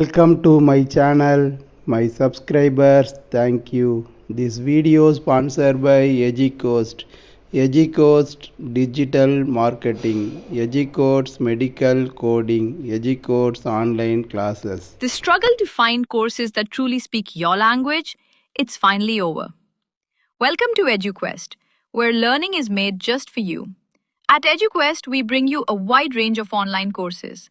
Welcome to my channel, my subscribers, thank you. This video sponsored by EduCoast. EduCoast Digital Marketing, EduCoast Medical Coding, EduCoast Online Classes. The struggle to find courses that truly speak your language, it's finally over. Welcome to EduQuest, where learning is made just for you. At EduQuest, we bring you a wide range of online courses,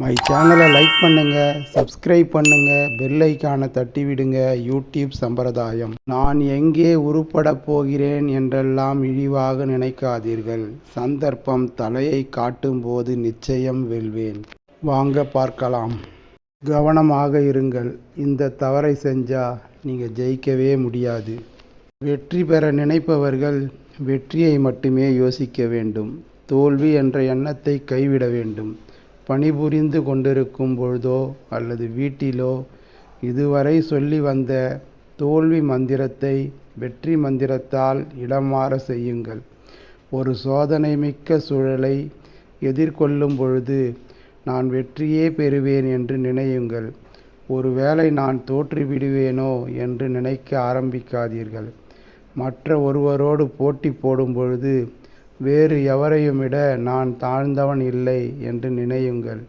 My சேனலை like பண்ணுங்கள் subscribe பண்ணுங்கள் bell ஐக்கானை தட்டி விடுங்க. YouTube சம்பிரதாயம். நான் எங்கே உருப்படப் போகிறேன் என்றெல்லாம் இழிவாக நினைக்காதீர்கள். சந்தர்ப்பம் தலையை காட்டும்போது நிச்சயம் வெல்வேன். வாங்க பார்க்கலாம். கவனமாக இருங்கள். இந்த தவறை செஞ்சா நீங்கள் ஜெயிக்கவே முடியாது. வெற்றி பெற நினைப்பவர்கள் வெற்றியை மட்டுமே யோசிக்க வேண்டும். தோல்வி என்ற எண்ணத்தை கைவிட வேண்டும். பணிபுரிந்து கொண்டிருக்கும் பொழுதோ அல்லது வீட்டிலோ இதுவரை சொல்லி வந்த தோல்வி மந்திரத்தை வெற்றி மந்திரத்தால் இடமாற செய்யுங்கள். ஒரு சோதனை மிக்க சூழலை எதிர்கொள்ளும் பொழுது நான் வெற்றியே பெறுவேன் என்று நினையுங்கள். ஒருவேளை நான் தோற்றுவிடுவேனோ என்று நினைக்க ஆரம்பிக்காதீர்கள். மற்ற ஒருவரோடு போட்டி போடும் பொழுது வேறு எவரையும் விட நான் தாழ்ந்தவன் இல்லை என்று நினையுங்கள்.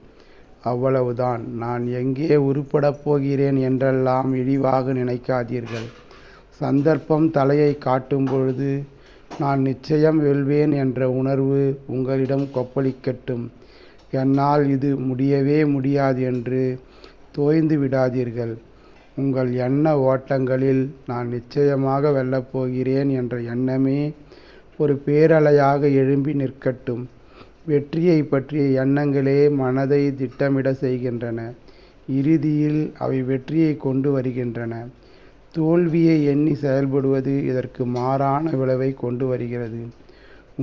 அவ்வளவுதான். நான் எங்கே உருப்படப் போகிறேன் என்றெல்லாம் இழிவாக நினைக்காதீர்கள். சந்தர்ப்பம் தலையை காட்டும் பொழுது நான் நிச்சயம் வெல்வேன் என்ற உணர்வு உங்களிடம் கொப்பளிக்கட்டும். என்னால் இது முடியவே முடியாது என்று தோய்ந்து விடாதீர்கள். உங்கள் எண்ண ஓட்டங்களில் நான் நிச்சயமாக வெல்லப் போகிறேன் என்ற எண்ணமே ஒரு பேரலையாக எழும்பி நிற்கட்டும். வெற்றியை பற்றிய எண்ணங்களே மனதை திட்டமிட செய்கின்றன. இறுதியில் அவை வெற்றியை கொண்டு வருகின்றன. தோல்வியை எண்ணி செயல்படுவது இதற்கு மாறான விளைவை கொண்டு வருகிறது.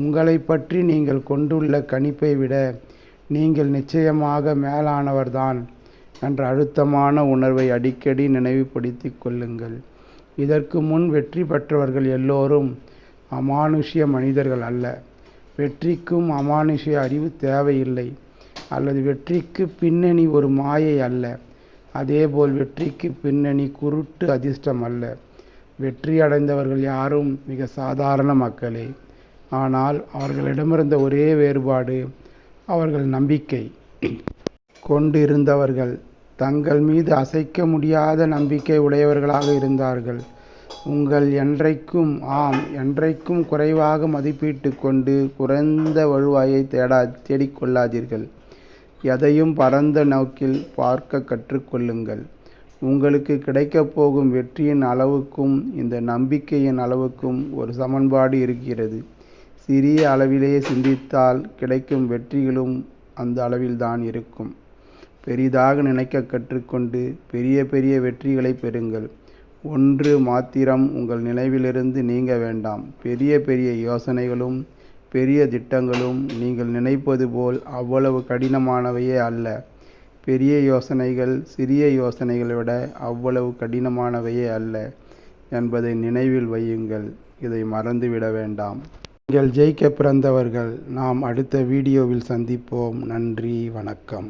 உங்களை பற்றி நீங்கள் கொண்டுள்ள கணிப்பை விட நீங்கள் நிச்சயமாக மேலானவர்தான் என்ற அழுத்தமான உணர்வை அடிக்கடி நினைவுபடுத்தி கொள்ளுங்கள். இதற்கு முன் வெற்றி பெற்றவர்கள் எல்லோரும் அமானுஷ்ய மனிதர்கள் அல்ல. வெற்றிக்கும் அமானுஷ்ய அறிவு தேவையில்லை. அல்லது வெற்றிக்கு பின்னணி ஒரு மாயை அல்ல. அதேபோல் வெற்றிக்கு பின்னணி குருட்டு அதிர்ஷ்டம் அல்ல. வெற்றி அடைந்தவர்கள் யாரும் மிக சாதாரண மக்களே. ஆனால் அவர்களிடமிருந்த ஒரே வேறுபாடு அவர்கள் நம்பிக்கை. கொண்டிருந்தவர்கள் தங்கள் மீது அசைக்க முடியாத நம்பிக்கை உடையவர்களாக இருந்தார்கள். உங்கள் என்றைக்கும் ஆம் என்றைக்கும் குறைவாக மதிப்பீட்டு கொண்டு குறைந்த வழுவாயை தேடா தேடிக்கொள்ளாதீர்கள். எதையும் பரந்த நோக்கில் பார்க்க கற்றுக்கொள்ளுங்கள். உங்களுக்கு கிடைக்கப் போகும் வெற்றியின் அளவுக்கும் இந்த நம்பிக்கையின் அளவுக்கும் ஒரு சமன்பாடு இருக்கிறது. சிறிய அளவிலேயே சிந்தித்தால் கிடைக்கும் வெற்றிகளும் அந்த அளவில்தான் இருக்கும். பெரிதாக நினைக்க கற்றுக்கொண்டு பெரிய பெரிய வெற்றிகளை பெறுங்கள். ஒன்று மாத்திரம் உங்கள் நினைவிலிருந்து நீங்க வேண்டாம். பெரிய பெரிய யோசனைகளும் பெரிய திட்டங்களும் நீங்கள் நினைப்பது போல் அவ்வளவு கடினமானவையே அல்ல. பெரிய யோசனைகள் சிறிய யோசனைகளை விட அவ்வளவு கடினமானவையே அல்ல என்பதை நினைவில் வையுங்கள். இதை மறந்துவிட வேண்டாம். நீங்கள் ஜெயிக்க பிறந்தவர்கள் நாம் அடுத்த வீடியோவில் சந்திப்போம். நன்றி வணக்கம்.